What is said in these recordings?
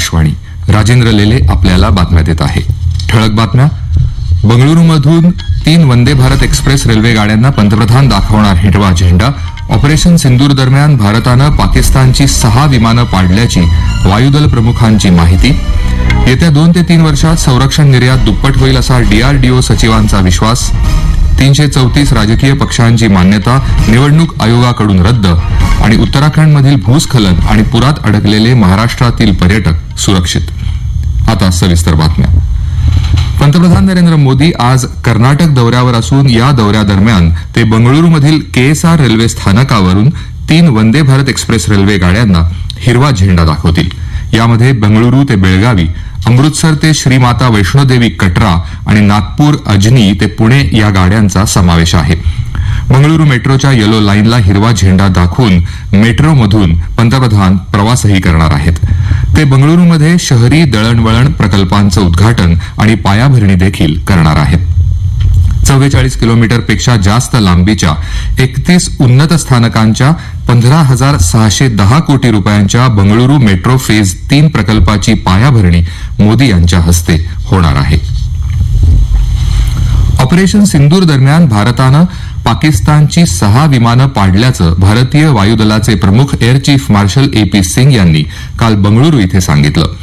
आकाशवाणी. राजेंद्र लेले आपल्याला बातम्या देत आहे. ठळक बातम्या. बंगळुरूमधून तीन वंदे भारत एक्सप्रेस रेल्वे गाड्यांना पंतप्रधान दाखवणार हिरवा झेंडा. ऑपरेशन सिंदूर दरम्यान भारतानं पाकिस्तानची सहा विमानं पाडल्याची वायुदल प्रमुखांची माहिती. येत्या दोन ते तीन वर्षात संरक्षण निर्यात दुप्पट होईल असा डीआरडीओ सचिवांचा विश्वास. तीनशे चौतीस राजकीय पक्षांची मान्यता निवडणूक आयोगाकडून रद्द आणि उत्तराखंडमधील भूस्खलन आणि पुरात अडकलेले महाराष्ट्रातील पर्यटक सुरक्षित. आता सविस्तर बातम्या. पंतप्रधान नरेंद्र मोदी आज कर्नाटक दौऱ्यावर असून या दौऱ्यादरम्यान ते बंगळुरूमधील केएसआर रेल्वे स्थानकावरून तीन वंदे भारत एक्सप्रेस रेल्वे गाड्यांना हिरवा झेंडा दाखवतील. यामध्ये बंगळुरू ते बेळगावी अमृतसर ते श्रीमाता वैष्णोदेवी कटरा आणि नागपूर अजनी ते पुणे या गाड्यांचा समावेश आहे. बंगळुरू मेट्रोच्या येलो लाईनला हिरवा झेंडा दाखवून मेट्रोमधून पंतप्रधान प्रवासही करणार आहेत. ते बंगळुरूमध्ये शहरी दळणवळण प्रकल्पांचं उद्घाटन आणि पायाभरणी देखील करणार आहेत. चव्वेचाळीस किलोमीटरपेक्षा जास्त लांबीच्या एकतीस उन्नत स्थानकांच्या पंधरा हजार सहाशे दहा कोटी रुपयांच्या बंगळुरू मेट्रो फेज तीन प्रकल्पाची पायाभरणी मोदी यांच्या हस्ते होणार आहे. ऑपरेशन सिंदूर दरम्यान भारतानं पाकिस्तानची सहा विमानं पाडल्याचं भारतीय वायुदलाचे प्रमुख air chief marshal A P Singh यांनी काल बंगळुरू इथे सांगितलं.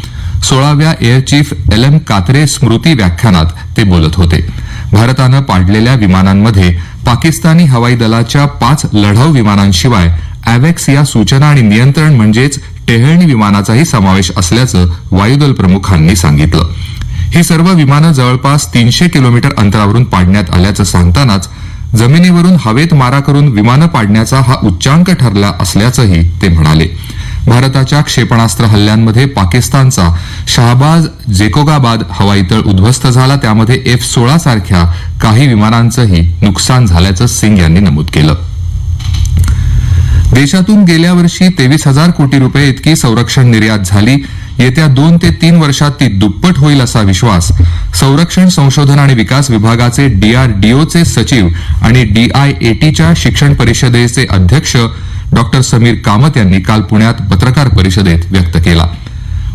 सोळाव्या air chief L M Katre स्मृती व्याख्यानात ते बोलत होते. भारतानं पाडलेल्या विमानांमध्ये पाकिस्तानी हवाई दलाच्या पाच लढाऊ विमानांशिवाय अॅवेक्स या सूचना आणि नियंत्रण म्हणजेच टेहळणी विमानाचाही समावेश असल्याचं वायुदल प्रमुखांनी सांगितलं. ही सर्व विमानं जवळपास तीनशे किलोमीटर अंतरावरून पाडण्यात आल्याचं सांगतानाच जमिनीवरून हवेत मारा करून विमानं पाडण्याचा हा उच्चांक ठरला असल्याचंही ते म्हणाले. भारताच्या क्षेपणास्त्र हल्ल्यांमध्ये पाकिस्तानचा शाहबाज जेकोगाबाद हवाई तळ उद्ध्वस्त झाला. त्यामध्ये एफ सोळा सारख्या काही विमानांचंही नुकसान झाल्याचं सिंग यांनी नमूद केलं. देशातून गेल्या वर्षी तेवीस हजार कोटी रुपये इतकी संरक्षण निर्यात झाली. येत्या दोन ते तीन वर्षात ती दुप्पट होईल असा विश्वास संरक्षण संशोधन आणि विकास विभागाचे डीआरडीओचे सचिव आणि डीआयएटीच्या शिक्षण परिषदेचे अध्यक्ष डॉक्टर समीर कामत यांनी काल पुण्यात पत्रकार परिषदेत व्यक्त केला.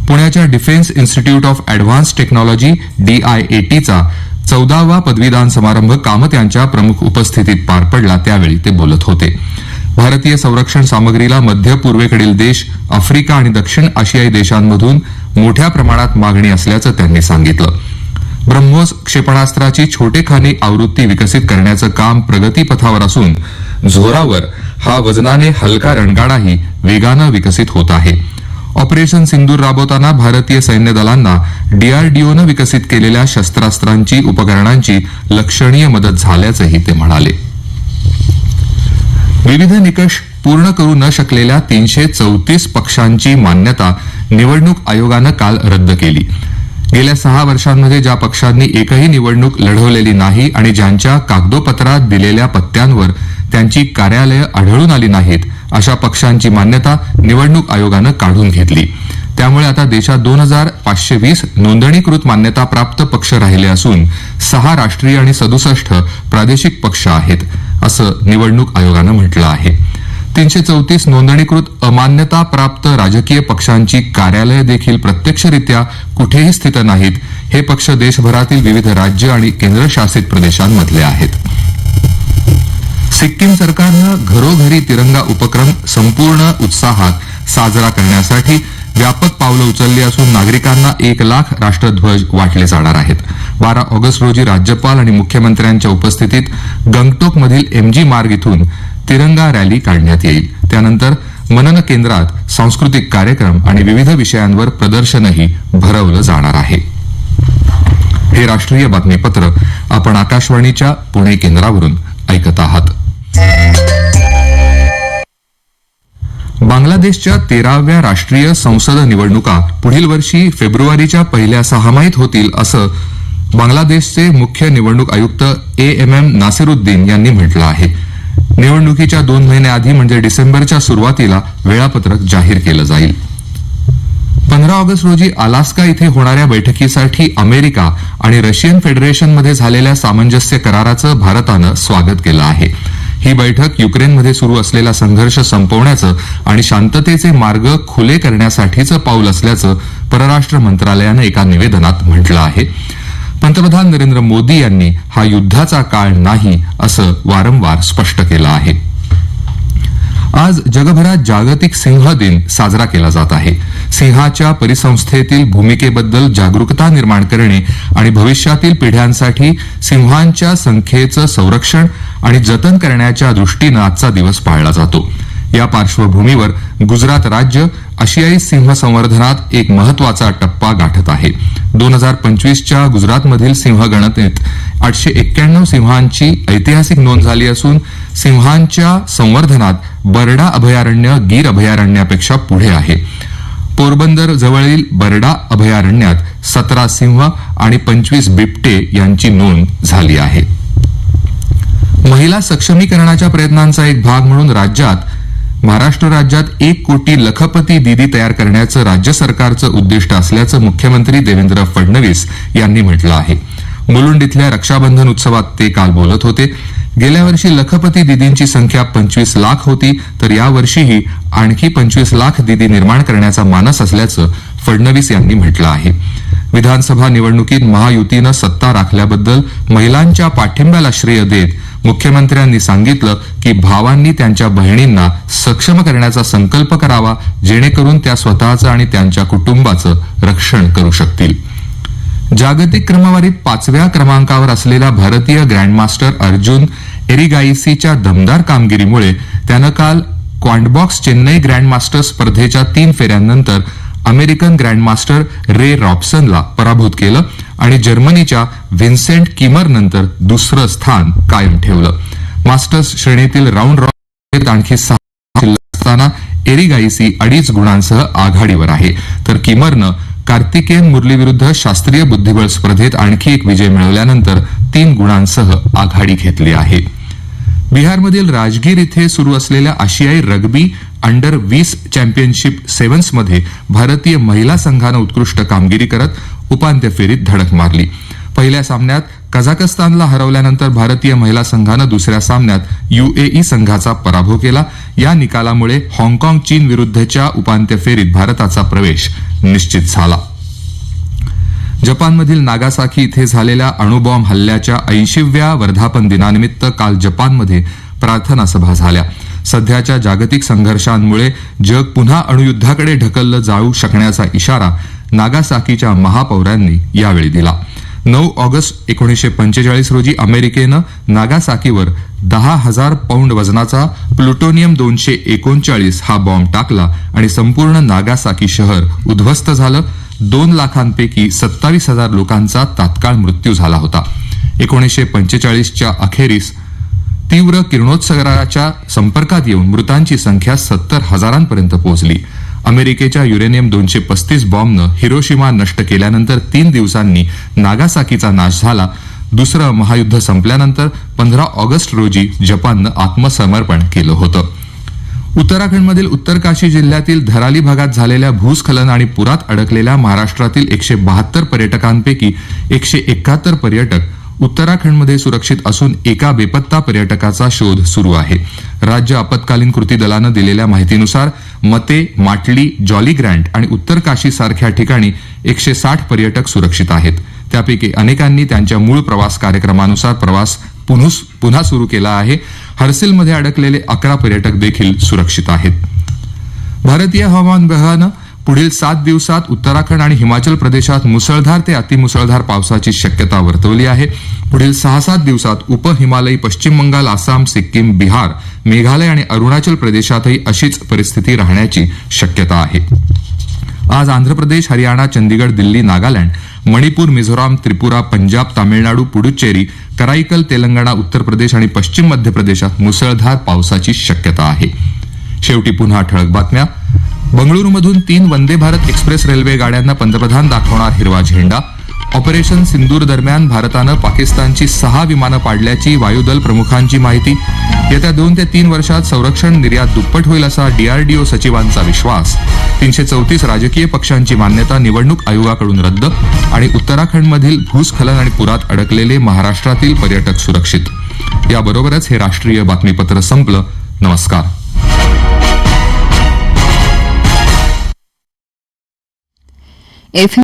पुण्याच्या defence institute of advanced technology डीआयएटीचा चौदावा पदवीदान समारंभ कामत यांच्या प्रमुख उपस्थितीत पार पडला त्यावेळी ते बोलत होते. भारतीय संरक्षण सामग्रीला मध्य पूर्वेकडील देश आफ्रिका आणि दक्षिण आशियाई देशांमधून मोठ्या प्रमाणात मागणी असल्याचं त्यांनी सांगितलं. ब्रह्मोस क्षेपणास्त्राची छोटेखानी आवृत्ती विकसित करण्याचं काम प्रगतीपथावर असून झोरावर हा वजनाने हलका रणगाडाही वेगानं विकसित होत आहे. ऑपरेशन सिंदूर राबवताना भारतीय सैन्य दलांना डीआरडीओनं विकसित केलेल्या शस्त्रास्त्रांची उपकरणांची लक्षणीय मदत झाल्याचंही ते म्हणाले. विविध निकष पूर्ण करू न शकलेल्या तीनशे चौतीस पक्षांची मान्यता निवडणूक आयोगानं काल रद्द केली. गेल्या सहा वर्षांमध्ये ज्या पक्षांनी एकही निवडणूक लढवलेली नाही आणि ज्यांच्या कागदोपत्रात दिलेल्या पत्त्यांवर त्यांची कार्यालयं आढळून आली नाहीत अशा पक्षांची मान्यता निवडणूक आयोगानं काढून घेतली. त्यामुळे आता देशात दोन हजार पाचशे वीस नोंदणीकृत मान्यताप्राप्त पक्ष राहिले असून सहा राष्ट्रीय आणि सदुसष्ट प्रादेशिक पक्ष आहेत असं निवडणूक आयोगानं म्हटलं आहे. तीनशे चौतीस नोंदणीकृत अमान्यता प्राप्त राजकीय पक्षांची कार्यालय देखील प्रत्यक्षरित्या कुठेही स्थित नाहीत हे पक्ष देशभरातील विविध राज्य आणि केंद्रशासित प्रदेशांमधले आहेत. सिक्कीम सरकारनं घरोघरी तिरंगा उपक्रम संपूर्ण उत्साहात साजरा करण्यासाठी व्यापक पावलं उचलली असून नागरिकांना एक लाख राष्ट्रध्वज वाटले जाणार आहेत. बारा ऑगस्ट रोजी राज्यपाल आणि मुख्यमंत्र्यांच्या उपस्थितीत गंगटोकमधील एमजी मार्ग इथून तिरंगा रॅली काढण्यात येईल. त्यानंतर मनन केंद्रात सांस्कृतिक कार्यक्रम आणि विविध विषयांवर प्रदर्शनही भरवलं जाणार आहे. हे राष्ट्रीय बातमीपत्र आपण आकाशवाणीच्या पुणे केंद्रावरून ऐकत आहात. बांगलादेशच्या तेराव्या राष्ट्रीय संसद निवडणुका पुढील वर्षी फेब्रुवारीच्या पहिल्या सहामाहीत होतील असं बांगलादेशचे मुख्य निवडणूक आयुक्त ए एम एम नासिरुद्दीन यांनी म्हटलं आहे. निवडणुकीच्या दोन महिन्याआधी म्हणजे डिसेंबरच्या सुरुवातीला वेळापत्रक जाहीर केलं जाईल. पंधरा ऑगस्ट रोजी अलास्का इथे होणाऱ्या बैठकीसाठी अमेरिका आणि रशियन फेडरेशनमध्ये झालेल्या सामंजस्य कराराचं भारतानं स्वागत केलं आहे. ही बैठक युक्रेनमध्ये सुरू असलेला संघर्ष संपवण्याचं आणि शांततेचे मार्ग खुले करण्यासाठीचं पाऊल असल्याचं परराष्ट्र मंत्रालयानं एका निवेदनात म्हटलं आहे. पंतप्रधान नरेंद्र मोदी यांनी हा युद्धाचा काळ नाही असं वारंवार स्पष्ट केलं आहे. आज जगभरात जागतिक सिंह दिन साजरा केला जात आहे. सिंहाच्या परिसंस्थेतील भूमिकेबद्दल जागरूकता निर्माण करणे आणि भविष्यातील पिढ्यांसाठी सिंहांच्या संख्येचं संरक्षण आणि जतन करण्याच्या दृष्टीनं आजचा दिवस पाळला जातो. या पार्श्वभूमीवर गुजरात राज्य आशियाई सिंह संवर्धनात एक महत्त्वाचा टप्पा गाठत आहे. दोन हजार पंचवीसच्या गुजरातमधील सिंह गणनेत आठशे एक्क्याण्णव सिंहांची ऐतिहासिक नोंद झाली असून सिंहांच्या संवर्धनात बरडा अभयारण्य गीर अभयारण्यापेक्षा पुढे आहे. पोरबंदर जवळील बरडा अभयारण्यात सतरा सिंह आणि पंचवीस बिबटे यांची नोंद झाली आहे. महिला सक्षमीकरणाच्या प्रयत्नांचा एक भाग म्हणून राज्यात महाराष्ट्र राज्यात एक कोटी लखपती दिदी तयार करण्याचं राज्य सरकारचं उद्दिष्ट असल्याचं मुख्यमंत्री देवेंद्र फडणवीस यांनी म्हटलं आहे. मुलुंड इथल्या रक्षाबंधन उत्सवात ते काल बोलत होते. गेल्या वर्षी लखपती दिदींची संख्या पंचवीस लाख होती तर यावर्षीही आणखी पंचवीस लाख दिदी निर्माण करण्याचा मानस असल्याचं फडणवीस यांनी म्हटलं आहे. विधानसभा निवडणुकीत महायुतीनं सत्ता राखल्याबद्दल महिलांच्या पाठिंब्याला श्रेय देत मुख्यमंत्र्यांनी सांगितलं की भावांनी त्यांच्या बहिणींना सक्षम करण्याचा संकल्प करावा जेणेकरून त्या स्वतःचं आणि त्यांच्या कुटुंबाचं रक्षण करू शकतील. जागतिक क्रमवारीत पाचव्या क्रमांकावर असलेला भारतीय ग्रँडमास्टर अर्जुन एरिगाईसीच्या दमदार कामगिरीमुळे त्यानं काल क्वांडबॉक्स चेन्नई ग्रँडमास्टर स्पर्धेच्या तीन फेऱ्यांनंतर अमेरिकन ग्रँडमास्टर रे रॉबसनला पराभूत केलं आणि जर्मनीच्या व्हिन्सेंट किमर नंतर दुसरं स्थान कायम ठेवलं. मास्टर्स श्रेणीतील राऊंड रॉकेट आणखी सहा असताना एरिगाईसी अडीच गुणांसह आघाडीवर आहे. तर किमरनं कार्तिकेयन मुरलीविरुद्ध शास्त्रीय बुद्धिबळ स्पर्धेत आणखी एक विजय मिळवल्यानंतर तीन गुणांसह आघाडी घेतली आहे. बिहारमधील राजगीर इथे सुरू असलेल्या आशियाई रग्बी अंडर वीस चॅम्पियनशिप सेव्हन्समध्ये भारतीय महिला संघानं उत्कृष्ट कामगिरी करत उपांत्य फेरीत धडक मारली. पहिल्या सामन्यात कझाकस्तानला हरवल्यानंतर भारतीय महिला संघानं दुसऱ्या सामन्यात युएई संघाचा पराभव केला. या निकालामुळे हाँगकाँग चीन विरुद्धच्या उपांत्य फेरीत भारताचा प्रवेश निश्चित झाला. जपानमधील नागासाकी इथे झालेल्या अणुबॉम्ब हल्ल्याच्या ऐंशीव्या वर्धापन दिनानिमित्त काल जपानमध्ये प्रार्थना सभा झाल्या. सध्याच्या जागतिक संघर्षांमुळे जग पुन्हा अणुयुद्धाकडे ढकललं जाऊ शकण्याचा इशारा नागासाकीच्या महापौरांनी यावेळी दिला. नऊ ऑगस्ट एकोणीसशे पंचेचाळीस रोजी अमेरिकेनं नागासाकीवर दहा हजार पौंड वजनाचा प्लुटोनियम दोनशे एकोणचाळीस हा बॉम्ब टाकला आणि संपूर्ण नागासाकी शहर उद्ध्वस्त झालं. दोन लाखांपैकी सत्तावीस हजार लोकांचा तात्काळ मृत्यू झाला होता. एकोणीसशे पंचेचाळीसच्या अखेरीस तीव्र किरणोत्सर्गाच्या संपर्कात येऊन मृतांची संख्या सत्तर हजारांपर्यंत पोहोचली. अमेरिकेच्या युरेनियम दोनशे पस्तीस बॉम्बनं हिरोशिमा नष्ट केल्यानंतर तीन दिवसांनी नागासाकीचा नाश झाला. दुसरं महायुद्ध संपल्यानंतर पंधरा ऑगस्ट रोजी जपाननं आत्मसमर्पण केलं होतं. उत्तराखंडमधील उत्तरकाशी जिल्ह्यातील धराली भागात झालेल्या भूस्खलन आणि पुरात अडकलेल्या महाराष्ट्रातील एकशे बहात्तर पर्यटकांपैकी एकशे एकाहत्तर पर्यटक उत्तराखंडमध्ये सुरक्षित असून एका बेपत्ता पर्यटकाचा शोध सुरू आहे. राज्य आपत्कालीन कृती दलानं दिलेल्या माहितीनुसार मते माटली जॉली ग्रँट आणि उत्तरकाशी सारख्या ठिकाणी एकशे साठ पर्यटक सुरक्षित आहेत. त्यापैकी अनेकांनी त्यांच्या मूळ प्रवास कार्यक्रमानुसार प्रवास पुन्हा पुन्हा सुरू केला आहे. हर्सिलमध्ये अडकलेले अकरा पर्यटक देखील सुरक्षित आहेत. भारतीय हवामान विभागानं पुढील सात दिवसात उत्तराखंड आणि हिमाचल प्रदेशात मुसळधार ते अतिमुसळधार पावसाची शक्यता वर्तवली आहे. पुढील सहा सात दिवसात उप हिमालयी पश्चिम बंगाल आसाम सिक्कीम बिहार मेघालय आणि अरुणाचल प्रदेशातही अशीच परिस्थिती राहण्याची शक्यता आहे. आज आंध्र प्रदेश हरियाणा चंदीगड दिल्ली नागालँड मणिपूर मिझोराम त्रिपुरा पंजाब तामिळनाडू पुडुचेरी कराईकल तेलंगणा उत्तर प्रदेश आणि पश्चिम मध्य प्रदेशात मुसळधार पावसाची शक्यता आहे. शेवटी पुन्हा ठळक बातम्या. बंगळुरूमधून तीन वंदे भारत एक्सप्रेस रेल्वे गाड्यांना पंतप्रधान दाखवणार हिरवा झेंडा. ऑपरेशन सिंदूर दरम्यान भारतानं पाकिस्तानची सहा विमानं पाडल्याची वायुदल प्रमुखांची माहिती. येत्या दोन ते तीन वर्षात संरक्षण निर्यात दुप्पट होईल असा डीआरडीओ सचिवांचा विश्वास. तीनशे चौतीस राजकीय पक्षांची मान्यता निवडणूक आयोगाकडून रद्द आणि उत्तराखंडमधील भूस्खलन आणि पुरात अडकलेले महाराष्ट्रातील पर्यटक सुरक्षित. याबरोबरच हे राष्ट्रीय बातमीपत्र संपलं. नमस्कार. एफ